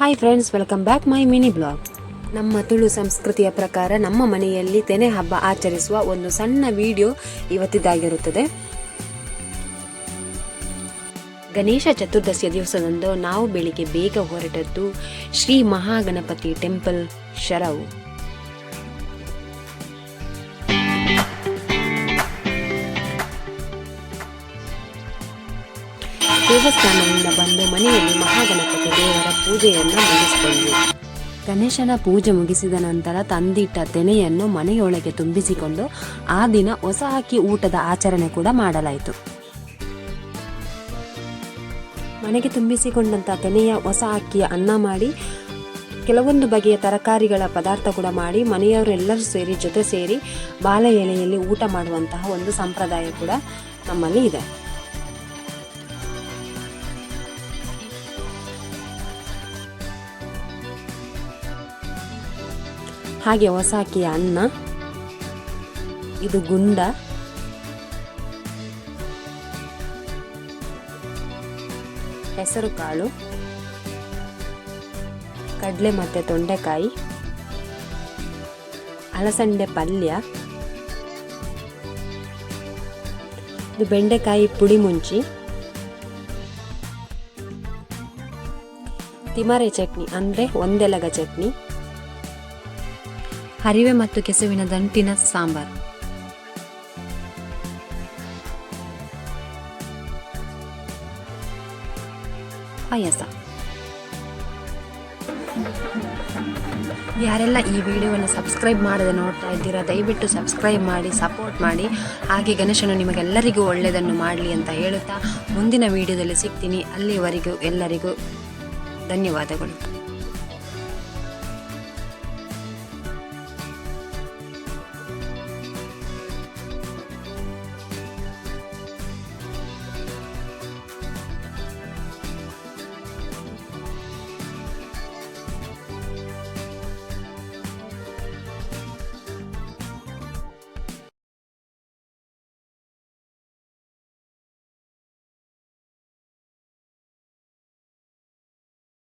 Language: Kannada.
Hi friends welcome back my mini blog ನಮ್ಮ ತುಳು ಸಂಸ್ಕೃತಿಯ ಪ್ರಕಾರ ನಮ್ಮ ಮನೆಯಲ್ಲಿ ತೆನೆ ಹಬ್ಬ ಆಚರಿಸುವ ಒಂದು ಸಣ್ಣ ವಿಡಿಯೋ ಇವತ್ತಿದ್ದಾಗಿರುತ್ತದೆ. ಗಣೇಶ ಚತುರ್ದಶಿಯ ದಿವಸದಂದು ನಾವು ಬೆಳಿಗ್ಗೆ ಬೇಗ ಹೊರಟದ್ದು ಶ್ರೀ ಮಹಾಗಣಪತಿ ಟೆಂಪಲ್ ಶರವು. ದೇವಸ್ಥಾನದಿಂದ ಬಂದು ದೇವರ ಪೂಜೆಯನ್ನು ಮುಗಿಸಿಕೊಂಡ್ವಿ. ಗಣೇಶನ ಪೂಜೆ ಮುಗಿಸಿದ ನಂತರ ತಂದಿಟ್ಟ ತೆನೆಯನ್ನು ಮನೆಯೊಳಗೆ ತುಂಬಿಸಿಕೊಂಡು ಆ ದಿನ ಹೊಸ ಅಕ್ಕಿ ಊಟದ ಆಚರಣೆ ಕೂಡ ಮಾಡಲಾಯಿತು. ಮನೆಗೆ ತುಂಬಿಸಿಕೊಂಡಂಥ ತೆನೆಯ ಹೊಸ ಅಕ್ಕಿಯ ಅನ್ನ ಮಾಡಿ, ಕೆಲವೊಂದು ಬಗೆಯ ತರಕಾರಿಗಳ ಪದಾರ್ಥ ಕೂಡ ಮಾಡಿ, ಮನೆಯವರೆಲ್ಲರೂ ಸೇರಿ ಜೊತೆ ಸೇರಿ ಬಾಳೆ ಎಲೆಯಲ್ಲಿ ಊಟ ಮಾಡುವಂತಹ ಒಂದು ಸಂಪ್ರದಾಯ ಕೂಡ ನಮ್ಮಲ್ಲಿ ಇದೆ. ಹಾಗೆ ಹೊಸ ಅಕ್ಕಿಯ ಅನ್ನ, ಇದು ಗುಂಡ, ಹೆಸರು ಕಾಳು, ಕಡಲೆ ಮತ್ತು ತೊಂಡೆಕಾಯಿ, ಅಲಸಂಡೆ ಪಲ್ಯ, ಇದು ಬೆಂಡೆಕಾಯಿ ಪುಡಿ ಮುಂಚಿ, ತಿಮರೆ ಚಟ್ನಿ ಅಂದರೆ ಒಂದೆಲಗ ಚಟ್ನಿ. ಹರಿವೆ ಮತ್ತು ಕೆಸುವಿನ ದಂಟಿನ ಸಾಂಬಾರ್. ಪಾಯಸ. ಯಾರೆಲ್ಲ ಈ ವಿಡಿಯೋವನ್ನು ಸಬ್ಸ್ಕ್ರೈಬ್ ಮಾಡದೆ ನೋಡ್ತಾ ಇದ್ದೀರಾ, ದಯವಿಟ್ಟು ಸಬ್ಸ್ಕ್ರೈಬ್ ಮಾಡಿ, ಸಪೋರ್ಟ್ ಮಾಡಿ. ಹಾಗೆ ಗಣೇಶನು ನಿಮಗೆಲ್ಲರಿಗೂ ಒಳ್ಳೆಯದನ್ನು ಮಾಡಲಿ ಅಂತ ಹೇಳುತ್ತಾ ಮುಂದಿನ ವಿಡಿಯೋದಲ್ಲಿ ಸಿಗ್ತೀನಿ. ಅಲ್ಲಿವರೆಗೂ ಎಲ್ಲರಿಗೂ ಧನ್ಯವಾದಗಳು.